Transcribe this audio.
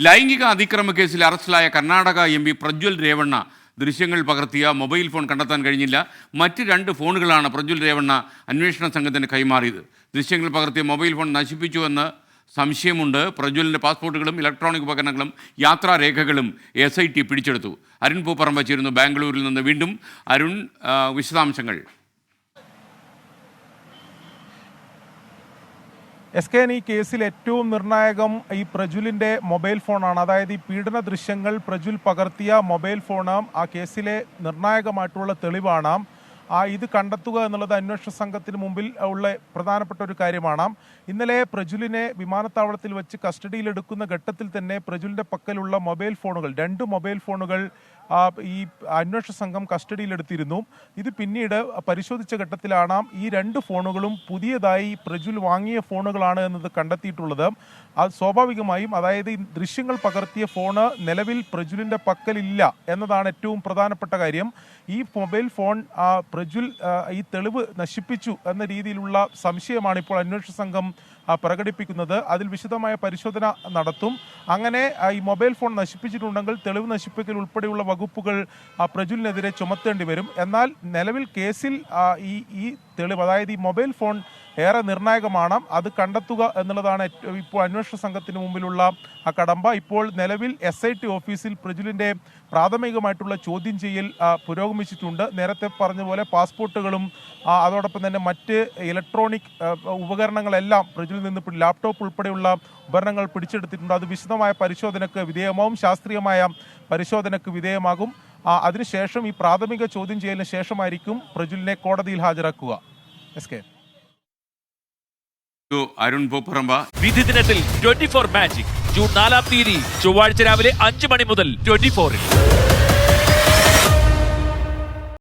ലൈംഗിക അതിക്രമ കേസിൽ അറസ്റ്റിലായ കർണാടക എം പി പ്രജ്വൽ രേവണ്ണ. ദൃശ്യങ്ങൾ പകർത്തിയ മൊബൈൽ ഫോൺ കണ്ടെത്താൻ കഴിഞ്ഞില്ല. മറ്റ് രണ്ട് ഫോണുകളാണ് പ്രജ്വൽ രേവണ്ണ അന്വേഷണ സംഘത്തിന് കൈമാറിയത്. ദൃശ്യങ്ങൾ പകർത്തിയ മൊബൈൽ ഫോൺ നശിപ്പിച്ചുവെന്ന് സംശയമുണ്ട്. പ്രജ്വലിന്റെ പാസ്പോർട്ടുകളും ഇലക്ട്രോണിക് ഉപകരണങ്ങളും യാത്രാരേഖകളും എസ് ഐ ടി പിടിച്ചെടുത്തു. അരുൺ പൂപ്പറമ്പ് ചേരുന്നു ബാംഗ്ലൂരിൽ നിന്ന്. വീണ്ടും അരുൺ വിശദാംശങ്ങൾ. എസ് കെ ഈ കേസിൽ ഏറ്റവും നിർണായകം ഈ പ്രജുലിന്റെ മൊബൈൽ ഫോണാണ്. അതായത് ഈ പീഡന ദൃശ്യങ്ങൾ പ്രജുൽ പകർത്തിയ മൊബൈൽ ഫോണ് ആ കേസിലെ നിർണായകമായിട്ടുള്ള തെളിവാണ്. ആ ഇത് കണ്ടെത്തുക എന്നുള്ളത് അന്വേഷണ സംഘത്തിന് മുമ്പിൽ ഉള്ള പ്രധാനപ്പെട്ട ഒരു കാര്യമാണ്. ഇന്നലെ പ്രജുലിനെ വിമാനത്താവളത്തിൽ വെച്ച് കസ്റ്റഡിയിലെടുക്കുന്ന ഘട്ടത്തിൽ തന്നെ പ്രജുലിന്റെ പക്കലുള്ള മൊബൈൽ ഫോണുകൾ രണ്ട് മൊബൈൽ ഫോണുകൾ ഈ അന്വേഷണ സംഘം കസ്റ്റഡിയിലെടുത്തിരുന്നു. ഇത് പിന്നീട് പരിശോധിച്ച ഘട്ടത്തിലാണ് ഈ രണ്ട് ഫോണുകളും പുതിയതായി പ്രജുൽ വാങ്ങിയ ഫോണുകളാണ് എന്നത് കണ്ടെത്തിയിട്ടുള്ളത്. അത് സ്വാഭാവികമായും അതായത് ദൃശ്യങ്ങൾ പകർത്തിയ ഫോണ് നിലവിൽ പ്രജുലിന്റെ പക്കലില്ല എന്നതാണ് ഏറ്റവും പ്രധാനപ്പെട്ട കാര്യം. ഈ മൊബൈൽ ഫോൺ പ്രജുൽ ഈ തെളിവ് നശിപ്പിച്ചു എന്ന രീതിയിലുള്ള സംശയമാണ് ഇപ്പോൾ അന്വേഷണ സംഘം പ്രകടിപ്പിക്കുന്നത്. അതിൽ വിശദമായ പരിശോധന നടത്തും. അങ്ങനെ ഈ മൊബൈൽ ഫോൺ നശിപ്പിച്ചിട്ടുണ്ടെങ്കിൽ തെളിവ് നശിപ്പിക്കൽ ഉൾപ്പെടെയുള്ള വകുപ്പുകൾ പ്രജുലിനെതിരെ ചുമത്തേണ്ടി വരും. എന്നാൽ നിലവിൽ കേസിൽ ഈ ഈ തെളിവ് അതായത് ഈ മൊബൈൽ ഫോൺ ഏറെ നിർണായകമാണ്. അത് കണ്ടെത്തുക എന്നുള്ളതാണ് ഇപ്പോൾ അന്വേഷണ സംഘത്തിന് മുമ്പിലുള്ള ആ കടമ്പ. ഇപ്പോൾ നിലവിൽ എസ് ഐ ടി ഓഫീസിൽ പ്രജുലിന്റെ പ്രാഥമികമായിട്ടുള്ള ചോദ്യം ചെയ്യൽ പുരോഗമിച്ചിട്ടുണ്ട്. നേരത്തെ പറഞ്ഞ പോലെ പാസ്പോർട്ടുകളും അതോടൊപ്പം തന്നെ മറ്റ് ഇലക്ട്രോണിക് ഉപകരണങ്ങളെല്ലാം പ്രജുലിൽ നിന്ന് പിടി- ലാപ്ടോപ്പ് ഉൾപ്പെടെയുള്ള ഉപകരണങ്ങൾ പിടിച്ചെടുത്തിട്ടുണ്ട്. അത് വിശദമായ പരിശോധനയ്ക്ക് വിധേയമാവും. ശാസ്ത്രീയമായ പരിശോധനയ്ക്ക് വിധേയമാകും. അതിനുശേഷം ഈ പ്രാഥമിക ചോദ്യം ചെയ്യലിന് ശേഷമായിരിക്കും പ്രജുലിനെ കോടതിയിൽ ഹാജരാക്കുക. S K. അരുൺ പൂപ്പറമ്പ. വിധി ദിനത്തിൽ ട്വന്റി ഫോർ മാജിക്. ജൂൺ നാലാം തീയതി ചൊവ്വാഴ്ച രാവിലെ അഞ്ച് മണി മുതൽ ട്വന്റി ഫോറിൽ